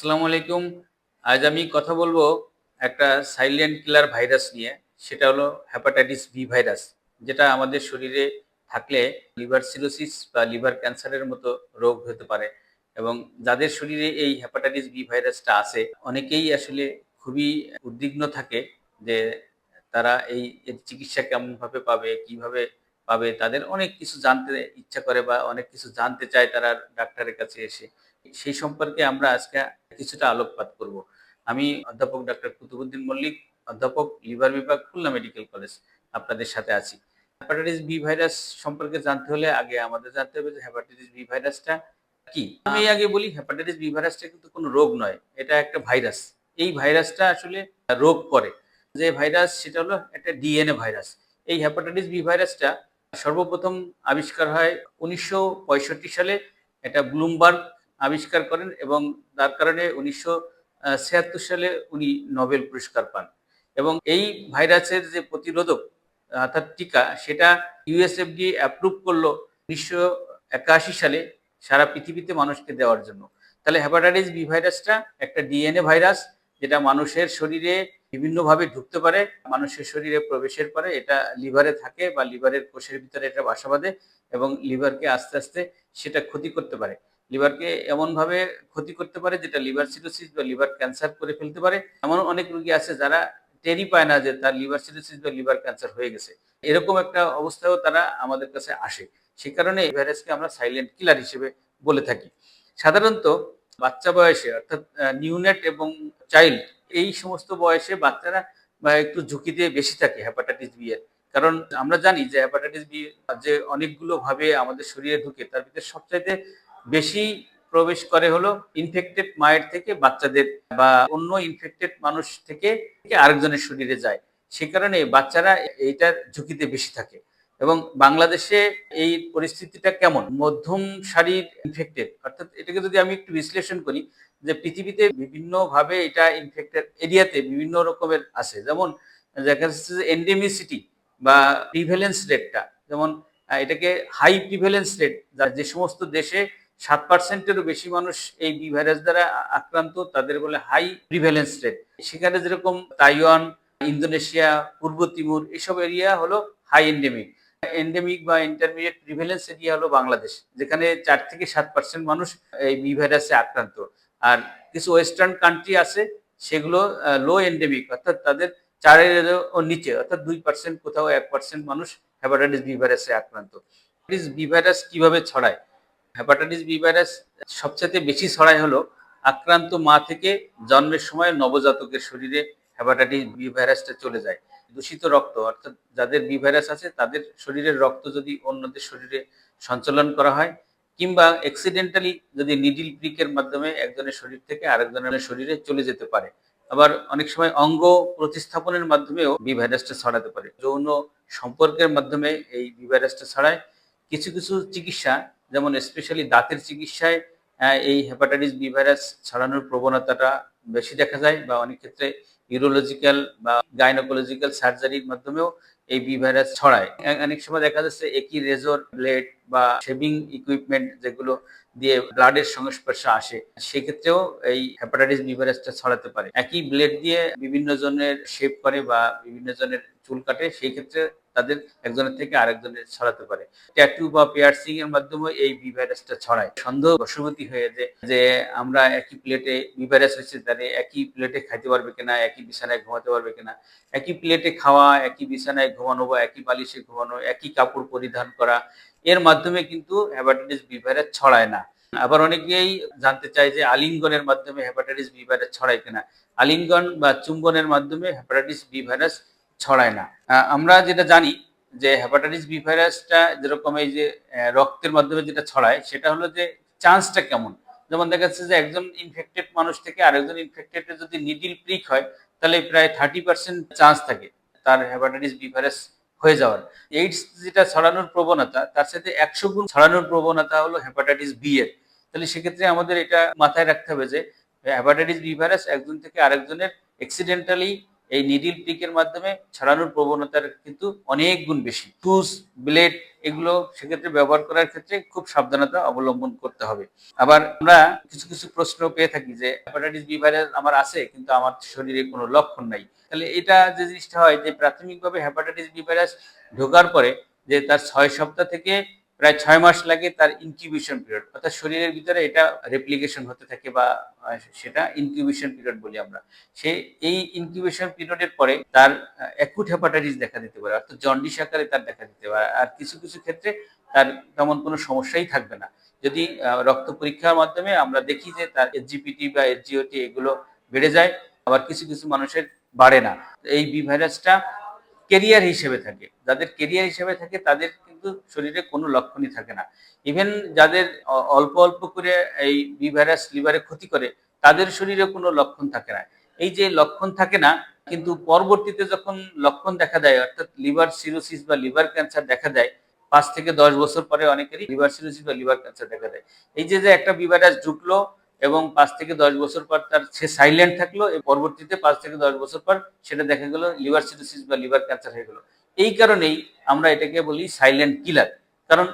আসসালামু আলাইকুম। আজ আমি কথা বলব একটা সাইলেন্ট কিলার ভাইরাস নিয়ে। সেটা হলো হ্যাপাটাইটিস বি ভাইরাস যেটা আমাদের শরীরে থাকলে লিভার সিরোসিস বা লিভার ক্যান্সারের মতো রোগ হতে পারে। এবং যাদের শরীরে এই হ্যাপাটাইটিস বি ভাইরাসটা আছে, অনেকেই আসলে খুবই উদ্বিগ্ন থাকে যে তারা এই এর চিকিৎসা কেমনভাবে পাবে, কীভাবে পাবে, তাদের অনেক কিছু জানতে ইচ্ছা করে বা অনেক কিছু জানতে চায় তারা ডাক্তারের কাছে এসে। সেই সম্পর্কে আমরা আজকে কিছুটা আলোকপাত করব। আমি অধ্যাপক ডাক্তার কুতুবুদ্দিন মল্লিক, অধ্যাপক লিভার বিভাগ খুলনা মেডিকেল কলেজ আপনাদের সাথে আছি। হ্যাপাটাইটিস বি ভাইরাস সম্পর্কে জানতে হলে আগে আমাদের জানতে হবে যে হ্যাপাটাইটিস বি ভাইরাসটা কি। আমি আগে বলি হ্যাপাটাইটিস বি ভাইরাসটা কিন্তু কোনো রোগ নয়, এটা একটা ভাইরাস। এই ভাইরাসটা আসলে রোগ করে। যে ভাইরাস, সেটা হলো একটা ডিএনএ ভাইরাস। এই হ্যাপাটাইটিস বি ভাইরাসটা সর্বপ্রথম আবিষ্কার হয় উনিশশো পঁয়ষট্টি সালে, এটা ব্লুমবার্গ আবিষ্কার করেন এবং তার কারণে উনিশশো ছিয়াত্তর সালে উনি নোবেল পুরস্কার পান। এবং এই ভাইরাসের যে প্রতিরোধক, অর্থাৎ টিকা, সেটা ইউএসএফডি অ্যাপ্রুভ করল উনিশশো একাশি সালে সারা পৃথিবীতে মানুষকে দেওয়ার জন্য। তাহলে হ্যাপাটাইটিস বি ভাইরাসটা একটা ডিএনএ ভাইরাস, যেটা মানুষের শরীরে বিভিন্নভাবে ঢুকতে পারে, মানুষের শরীরে প্রবেশের পরে এটা লিভারে থাকে বা লিভারের কোষের ভিতরে এটা বাসা বাঁধে এবং লিভারকে আস্তে আস্তে সেটা ক্ষতি করতে পারে। লিভারকে এমনভাবে ক্ষতি করতে পারে যেটা লিভার সিরোসিস বা লিভার ক্যান্সার করে ফেলতে পারে। এমন অনেক রোগী আছে যারা টেরি পায় না যে তার লিভার সিরোসিস বা লিভার ক্যান্সার হয়ে গেছে। এরকম একটা অবস্থায়ও তারা আমাদের কাছে আসে। সেই কারণে এই ভাইরাসকে আমরা সাইলেন্ট কিলার হিসেবে বলে থাকি। সাধারণত বাচ্চা বয়সে অর্থাৎ নিউনেট এবং চাইল্ড এই সমস্ত বয়সে বাচ্চারা, বা একটু ঝুঁকিতে বেশি থাকে হ্যাপাটাইটিস বি এর। কারণ আমরা জানি যে হ্যাপাটাইটিস বি যে অনেকগুলো ভাবে আমাদের শরীরে ঢুকে তার ভিতরে সবচাইতে বেশি প্রবেশ করে হলো ইনফেক্টেড মায়ের থেকে বাচ্চাদের বা অন্য ইনফেক্টেড মানুষ থেকে আরেকজনের শরীরে যায়। সে কারণে বাচ্চারা এইটার ঝুঁকিতে বেশি থাকে। এবং বাংলাদেশে এই পরিস্থিতিটা কেমন? মধ্যম সারির ইনফেক্টেড অর্থাৎ এটাকে যদি আমি একটু বিশ্লেষণ করি, যে পৃথিবীতে বিভিন্নভাবে এটা ইনফেক্টেড এরিয়াতে বিভিন্ন রকমের আছে। যেমন দেখা যাচ্ছে যে এন্ডেমিসিটি বা প্রিভেলেন্স রেটটা যেমন এটাকে হাই প্রিভেলেন্স রেট যে সমস্ত দেশে সাত পার্সেন্টেরও বেশি মানুষ এই বি ভাইরাস দ্বারা আক্রান্ত, তাদের বলে হাই প্রিভেলেন্স রেট সেখানে যেরকম তাইওয়ান, ইন্দোনেশিয়া, পূর্ব তিমুর, এসব এরিয়া হলো হাই এন্ডেমিক এন্ডেমিক বা ইন্টারমিডিয়েট প্রিভেলেন্স এরিয়া হলো বাংলাদেশ, যেখানে চার থেকে সাত পার্সেন্ট মানুষ এই বি ভাইরাসে আক্রান্ত। আর কিছু ওয়েস্টার্ন কান্ট্রি আছে, সেগুলো লো এন্ডেমিক অর্থাৎ তাদের চারের নিচে, অর্থাৎ দুই পার্সেন্ট কোথাও এক পার্সেন্ট মানুষ হ্যাপাটাইটিস বি ভাইরাসে আক্রান্ত। বি ভাইরাস কীভাবে ছড়ায়? হ্যাপাটাইটিস বি ভাইরাস সবচেয়ে বেশি ছড়ায় হলো আক্রান্ত মা থেকে জন্মের সময় নবজাতকের শরীরে হ্যাপাটাইটিস বি ভাইরাসটা চলে যায়, দূষিত রক্ত, অর্থাৎ যাদের বি ভাইরাস আছে তাদের শরীরের রক্ত যদি অন্যদের শরীরে সঞ্চালন করা হয়, কিংবা অ্যাক্সিডেন্টালি যদি নিডিল প্রিকের মাধ্যমে একজনের শরীর থেকে আরেকজনের শরীরে চলে যেতে পারে। আবার অনেক সময় অঙ্গ প্রতিস্থাপনের মাধ্যমেও বি ভাইরাসটা ছড়াতে পারে। যৌন সম্পর্কের মাধ্যমে এই বি ভাইরাসটা ছড়ায়। কিছু কিছু চিকিৎসা যেমন স্পেশালি দাঁতের চিকিৎসায় এই হেপাটাইটিস বি ভাইরাস ছড়ানোর প্রবণতাটা বেশি দেখা যায় বা অনেক ক্ষেত্রে ইউরোলজিক্যাল বা গাইনোকোলজিক্যাল সার্জারির মাধ্যমেও এই বি ভাইরাস ছড়ায়। অনেক সময় দেখা যাচ্ছে একই রেজর ব্লেড বা শেভিং ইকুইপমেন্ট যেগুলো দিয়ে ব্লাডের সংস্পর্শে আসে, সেক্ষেত্রেও এই হ্যাপাটাইটিস বি ভাইরাসটা ছড়াতে পারে। একই ব্লেড দিয়ে বিভিন্ন জনের শেভ করে বা বিভিন্ন জনের চুল কাটে সেই ক্ষেত্রে তাদের একজনের থেকে আরেকজনের ছড়াতে পারে। ট্যাটু বা পেয়ারসিং এর মাধ্যমে এই বি ভাইরাসটা ছড়ায়। সন্দেহ বশবতী হয়ে যে যে আমরা একই প্লেটে বি ভাইরাস হয়েছে, তাহলে একই প্লেটে খাইতে পারবে কিনা, একই বিছানায় ঘুমাতে পারবে কিনা, একই প্লেটে খাওয়া, একই বিছানায় ঘুমানো বা একই বালিশে ঘুমানো, একই কাপড় পরিধান করা, এর মাধ্যমে কিন্তু হ্যাপাটাইটিস বি ভাইরাস ছড়ায় না। আবার অনেকেই জানতে চায় যে আলিঙ্গনের মাধ্যমে হ্যাপাটাইটিস বি ভাইরাস ছড়ায় কিনা। আলিঙ্গন বা চুম্বনের মাধ্যমে হ্যাপাটাইটিস বি ভাইরাস ছড়ায় না। আমরা যেটা জানি যে হ্যাপাটাইটিস বি ভাইরাসটা যেরকম এই যে রক্তের মাধ্যমে যেটা ছড়ায়, সেটা হলো যে চান্সটা কেমন? যেমন দেখা যাচ্ছে যে একজন ইনফেক্টেড মানুষ থেকে আরেকজন ইনফেক্টেড যদি নিডিল প্রিক হয়, তাহলে প্রায় থার্টি পার্সেন্ট চান্স থাকে তার হেপাটাইটিস বি ভাইরাস হয়ে যাওয়ার। এইডস যেটা ছড়ানোর প্রবণতা, তার সাথে একশো গুণ ছড়ানোর প্রবণতা হলো হেপাটাইটিস বি এর। তাহলে সেক্ষেত্রে আমাদের এটা মাথায় রাখতে হবে যে হ্যাপাটাইটিস বি ভাইরাস একজন থেকে আরেকজনের অ্যাক্সিডেন্টালি এই নিডিল প্রিকের মাধ্যমে ছড়ানোর প্রবণতার কিন্তু অনেক গুণ বেশি। টুস ব্লেড এগুলো সেক্ষেত্রে ব্যবহার করার ক্ষেত্রে খুব সাবধানতা অবলম্বন করতে হবে। আবার আমরা কিছু কিছু প্রশ্ন পেয়ে থাকি যে হেপাটাইটিস বি ভাইরাস আমার আছে, কিন্তু আমার শরীরে কোনো লক্ষণ নাই। তাহলে এটা যে জিনিসটা হয় যে, প্রাথমিকভাবে হেপাটাইটিস বি ভাইরাস ঢোকার পরে যে তার ছয় সপ্তাহ থেকে প্রায় ছয় মাস লাগে তার ইনকিউবেশন পিরিয়ড অর্থাৎ শরীরের ভিতরে এটা রেপ্লিকেশন হতে থাকে বা সেটা ইনকিউবেশন পিরিয়ড বলি আমরা। সে এই ইনকিউবেশন পিরিয়ডের পরে তার অ্যাকুট হেপাটাইটিস দেখা দিতে পারে, অর্থাৎ জন্ডিস আকারে তার দেখা দিতে পারে। আর কিছু কিছু ক্ষেত্রে তার তেমন কোনো সমস্যাই থাকবে না। যদি রক্ত পরীক্ষার মাধ্যমে আমরা দেখি যে তার এসজিপিটি বা এসজিওটি এগুলো বেড়ে যায়, আবার কিছু কিছু মানুষের বাড়ে না। এই বি ভাইরাসটা কেরিয়ার হিসেবে থাকে। যাদের কেরিয়ার হিসেবে থাকে, তাদের কিন্তু শরীরে কোনো লক্ষণই থাকে না। ইভেন যাদের অল্প অল্প করে এই বি ভাইরাস লিভারে ক্ষতি করে, তাদের শরীরে কোনো লক্ষণ থাকে না। এই যে লক্ষণ থাকে না, কিন্তু পরবর্তীতে যখন লক্ষণ দেখা দেয়, অর্থাৎ লিভার সিরোসিস বা লিভার ক্যান্সার দেখা দেয়, পাঁচ থেকে দশ বছর পরে অনেকেরই লিভার সিরোসিস বা লিভার ক্যান্সার দেখা দেয়। এই যে যে একটা বি ভাইরাস ঢুকলো এবং পাঁচ থেকে দশ বছর পর তার সে সাইলেন্ট থাকল এই পরবর্তীতে পাঁচ থেকে দশ বছর পর সেটা দেখা গেল লিভার সিরোসিস বা লিভার ক্যান্সার হয়ে গেল। এই কারণেই আমরা এটাকে বলি সাইলেন্ট কিলার কারণ